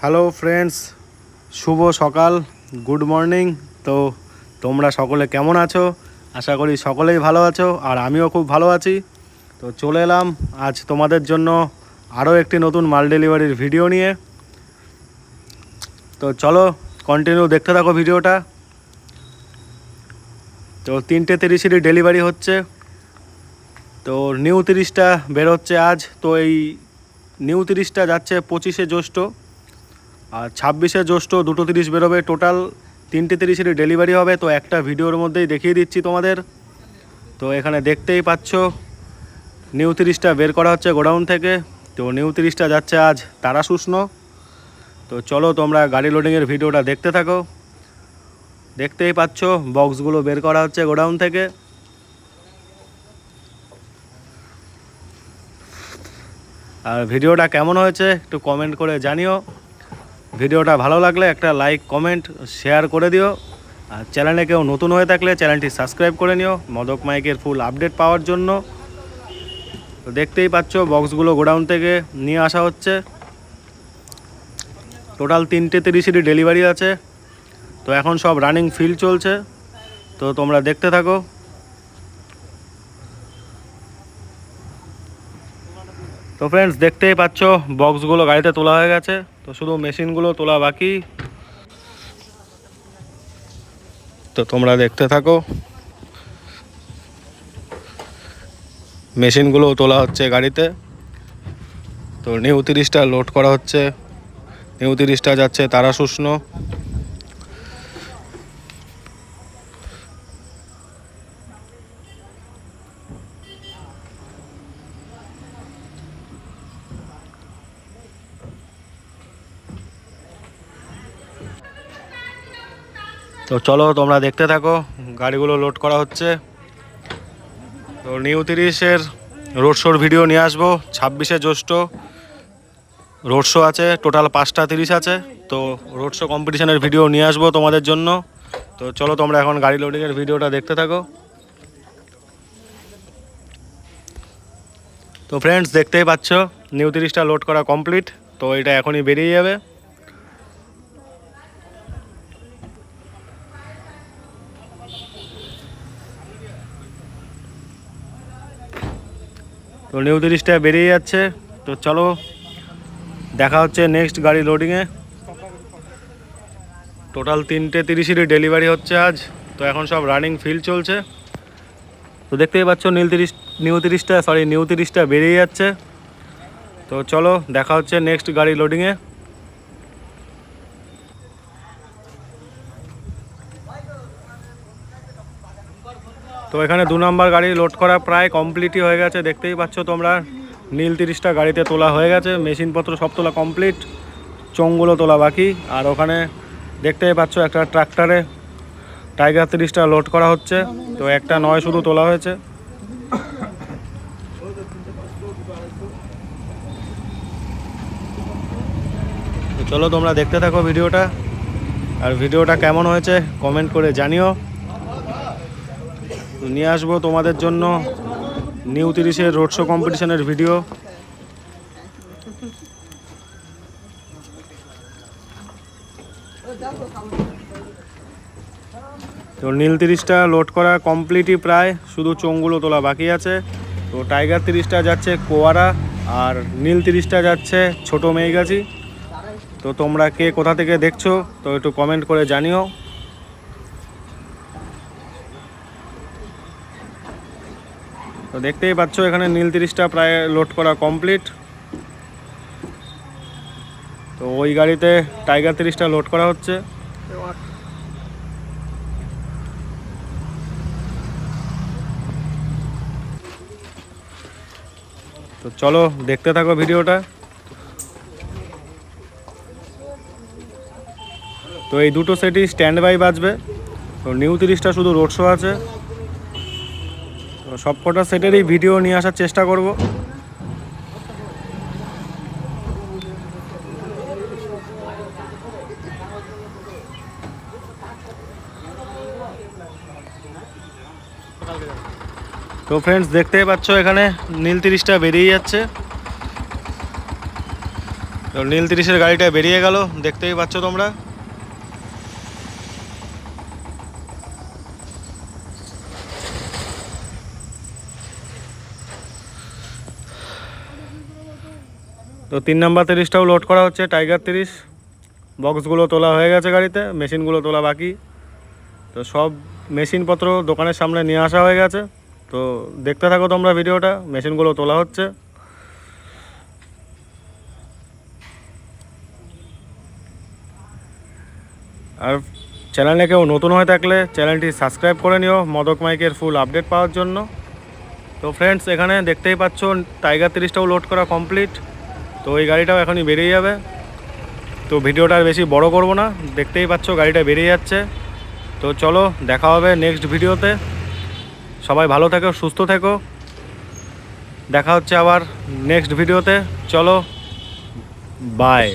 Hello friends, শুভ সকাল, good morning. তো তোমরা সকলে কেমন আছো? আশা করি সকলেই ভালো আছো, আর আমিও খুব ভালো আছি। তো চলে এলাম আজ তোমাদের জন্য আরও একটি নতুন মাল ডেলিভারির ভিডিও নিয়ে। তো চলো কন্টিনিউ দেখতে থাকো ভিডিওটা। তো তিনটে তিরিশেরই ডেলিভারি হচ্ছে। তো নিউ তিরিশটা বেরোচ্ছে আজ। তো এই নিউ তিরিশটা যাচ্ছে পঁচিশে জ্যৈষ্ঠ। আর ছাব্বিশে জ্যৈষ্ঠ দুটো তিরিশ বেরোবে টোটাল, তিনটে তিরিশেরই ডেলিভারি হবে, তো একটা ভিডিওর মধ্যেই দেখিয়ে দিচ্ছি তোমাদের। তো এখানে দেখতেই পাচ্ছ, নিউ তিরিশটা বের করা হচ্ছে গোডাউন থেকে, তো নিউ তিরিশটা যাচ্ছে আজ তারা শুষ্ণ তো চলো তোমরা গাড়ি লোডিংয়ের ভিডিওটা দেখতে থাকো। দেখতেই পাচ্ছ বক্সগুলো বের করা হচ্ছে গোডাউন থেকে। আর ভিডিওটা কেমন হয়েছে একটু কমেন্ট করে জানিও। ভিডিওটা ভালো লাগলে একটা লাইক, কমেন্ট, শেয়ার করে দিও। আর চ্যানেলে কেউ নতুন হয়ে থাকলে চ্যানেলটি সাবস্ক্রাইব করে নিও, মদক মাইকের ফুল আপডেট পাওয়ার জন্য। তো দেখতেই পাচ্ছ বক্সগুলো গোডাউন থেকে নিয়ে আসা হচ্ছে। টোটাল তিনটে তিরিশেরই ডেলিভারি আছে। তো এখন সব রানিং ফিল চলছে। তো তোমরা দেখতে থাকো। তো ফ্রেন্ডস দেখতেই পাচ্ছ বক্সগুলো গাড়িতে তোলা হয়ে গেছে। তো শুধু মেশিনগুলো তোলা বাকি। তো তোমরা দেখতে থাকো। মেশিনগুলো তোলা হচ্ছে গাড়িতে। তো নিউ তিরিশটা লোড করা হচ্ছে। নিউ তিরিশটা যাচ্ছে তারা শুষ্ণ। তো চলো তোমরা দেখতে থাকো, গাড়িগুলো লোড করা হচ্ছে। তো নিউ তিরিশের রোড শোর ভিডিও নিয়ে আসব। ছাব্বিশে জ্যৈষ্ঠ রোড শো আছে টোটাল পাঁচটা তিরিশ আছে। তো রোড শো কম্পিটিশনের ভিডিও নিয়ে আসব তোমাদের জন্য। তো চলো তোমরা এখন গাড়ি লোডিংয়ের ভিডিওটা দেখতে থাকো। তো ফ্রেন্ডস দেখতেই পাচ্ছ, নিউ তিরিশটা লোড করা কমপ্লিট তো এটা এখনই বেরিয়ে যাবে। তো নিউ তিরিশটা বেরিয়ে যাচ্ছে। তো চলো, দেখা হচ্ছে নেক্সট গাড়ি লোডিংয়ে টোটাল তিনটে তিরিশেরই ডেলিভারি হচ্ছে আজ। তো এখন সব রানিং ফিল চলছে। তো দেখতেই পাচ্ছ নীল তিরিশ, নিউ তিরিশটা সরি নিউ তিরিশটা বেরিয়ে যাচ্ছে। তো চলো, দেখা হচ্ছে নেক্সট গাড়ি লোডিংয়ে তো এখানে দু নম্বর গাড়ি লোড করা প্রায় কমপ্লিটই হয়ে গেছে। দেখতেই পাচ্ছ তোমরা, নীল তিরিশটা গাড়িতে তোলা হয়ে গেছে, মেশিনপত্র সব তোলা কমপ্লিট চোঙগুলো তোলা বাকি। আর ওখানে দেখতেই পাচ্ছ একটা ট্রাক্টরে টাইগার তিরিশটা লোড করা হচ্ছে, তো একটা নয় শুধু তোলা হয়েছে। চলো তোমরা দেখতে থাকো ভিডিওটা, আর ভিডিওটা কেমন হয়েছে কমেন্ট করে জানিও। তো নিয়ে আসব তোমাদের জন্য নিউ তিরিশের রোড শো কম্পিটিশনের ভিডিও তো নীল তিরিশটা লোড করা কমপ্লিটই প্রায়, শুধু চোঙগুলো তোলা বাকি আছে। তো টাইগার তিরিশটা যাচ্ছে কোয়ারা, আর নীল তিরিশটা যাচ্ছে ছোট মেয়েগাছি তো তোমরা কে কোথা থেকে দেখছ, তো একটু কমেন্ট করে জানিও। তো দেখতেই পাচ্ছ, এখানে নীল তিরিশটা প্রায় লোড করা কমপ্লিট তো ওই গাড়িতে টাইগার তিরিশটা লোড করা হচ্ছে। তো চলো, দেখতে থাকো ভিডিওটা। তো এই দুটো সেটই স্ট্যান্ড বাই বাজবে। তো নিউ তিরিশটা শুধু রোড শো আছে। সব কটা সেটেরই ভিডিও নিয়ে আসার চেষ্টা করব। তো ফ্রেন্ডস দেখতেই পাচ্ছ এখানে নীল তিরিশটা বেরিয়ে যাচ্ছে। তো নীল তিরিশের গাড়িটা বেরিয়ে গেল, দেখতেই পাচ্ছ তোমরা। তো তিন নাম্বার তিরিশটাও লোড করা হচ্ছে টাইগার তিরিশ। বক্সগুলো তোলা হয়ে গেছে গাড়িতে মেশিনগুলো তোলা বাকি। তো সব মেশিনপত্র দোকানের সামনে নিয়ে আসা হয়ে গেছে। তো দেখতে থাকো তোমরা ভিডিওটা মেশিনগুলো তোলা হচ্ছে। আর চ্যানেলে কেউ নতুন হয়ে থাকলে চ্যানেলটি সাবস্ক্রাইব করে নিও, মদক মাইকের ফুল আপডেট পাওয়ার জন্য। তো ফ্রেন্ডস এখানে দেখতেই পাচ্ছ টাইগার তিরিশটাও লোড করা কমপ্লিট তো এই গাড়িটাও এখনই বেরিয়ে যাবে। তো ভিডিওটা আর বেশি বড় করব না, দেখতেই পাচ্ছ গাড়িটা বেরিয়ে যাচ্ছে। তো চলো, দেখা হবে নেক্সট ভিডিওতে। সবাই ভালো থেকো, সুস্থ থেকো। দেখা হচ্ছে আবার নেক্সট ভিডিওতে। চলো বাই